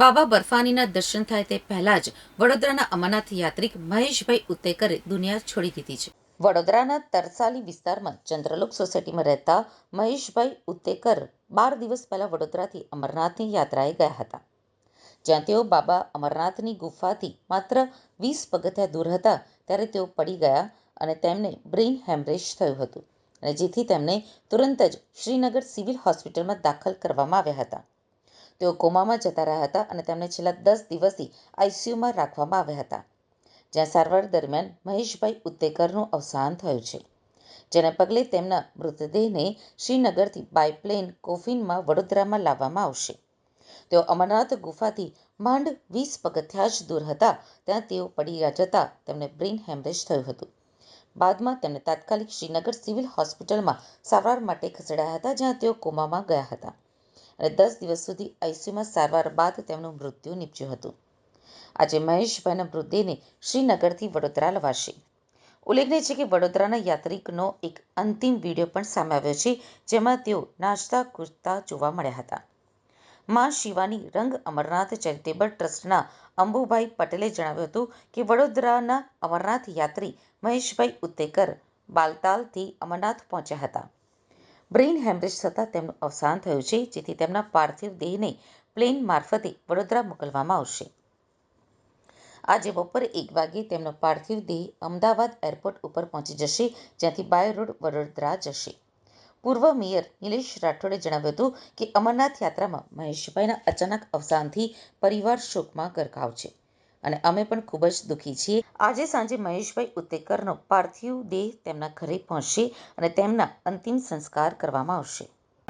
બાબા બર્ફાનીના દર્શન થાય તે પહેલા જ વડોદરાના અમરનાથ યાત્રિક મહેશભાઈ ઉત્તેકરે દુનિયા છોડી દીધી છે. વડોદરાના તરસાલી વિસ્તારમાં ચંદ્રલોક સોસાયટીમાં રહેતા મહેશભાઈ ઉત્તેકર બાર દિવસ પહેલા વડોદરાથી અમરનાથની યાત્રાએ ગયા હતા. જ્યાં તેઓ બાબા અમરનાથની ગુફાથી માત્ર વીસ પગથિયા દૂર હતા ત્યારે તેઓ પડી ગયા અને તેમને બ્રેઇન હેમરેજ થયું હતું અને જેથી તેમને તુરંત જ શ્રીનગર સિવિલ હોસ્પિટલમાં દાખલ કરવામાં આવ્યા હતા. તેઓ કોમામાં જતા રહ્યા હતા અને તેમને છેલ્લા દસ દિવસથી આઈસીયુમાં રાખવામાં આવ્યા હતા, જ્યાં સારવાર દરમિયાન મહેશભાઈ ઉત્તેકરનું અવસાન થયું છે, જેને પગલે તેમના મૃતદેહને શ્રીનગરથી બાયપ્લેન કોફિનમાં વડોદરામાં લાવવામાં આવશે. તેઓ અમરનાથ ગુફાથી માંડ વીસ પગથિયા જ દૂર હતા, ત્યાં તેઓ પડી જતા તેમને બ્રેઇન હેમરેજ થયું હતું. બાદમાં તેમને તાત્કાલિક શ્રીનગર સિવિલ હોસ્પિટલમાં સારવાર માટે ખસેડાયા હતા, જ્યાં તેઓ કોમામાં ગયા હતા. અને દસ દિવસ સુધી આઈસીયુમાં સારવાર બાદ તેમનું મૃત્યુ નીપજ્યું હતું. આજે મહેશભાઈના મૃતદેહને શ્રીનગરથી વડોદરા લવાશે. ઉલ્લેખનીય છે કે વડોદરાના યાત્રિકનો એક અંતિમ વીડિયો પણ સામે આવ્યો છે, જેમાં તેઓ નાચતા કૂદતા જોવા મળ્યા હતા. માં શિવાની રંગ અમરનાથ ચેરિટેબલ ટ્રસ્ટના અંબુભાઈ પટેલે જણાવ્યું હતું કે વડોદરાના અમરનાથ યાત્રી મહેશભાઈ ઉત્તેકર બાલતાલથી અમરનાથ પહોંચ્યા હતા. બ્રેઇન હેમરેજ થતાં તેમનું અવસાન થયું છે, જેથી તેમના પાર્થિવ દેહને પ્લેન મારફતે વડોદરા મોકલવામાં આવશે. આજે બપોરે એક વાગ્યે તેમનો પાર્થિવ દેહ અમદાવાદ એરપોર્ટ ઉપર પહોંચી જશે, જ્યાંથી બાય રોડ વડોદરા જશે. પૂર્વ મેયર નિલેશ રાઠોડે જણાવ્યું હતું કે, અમરનાથ યાત્રામાં મહેશભાઈના અચાનક અવસાનથી પરિવાર શોકમાં ગરકાવ છે. અને અમે પણ ખૂબ જ દુઃખી છીએ. આજે સાંજે મહેશભાઈ ઉત્તેકરનો પાર્થિવ દેહ તેમના ઘરે પહોંચશે અને તેમના અંતિમ સંસ્કાર કરવામાં આવશે.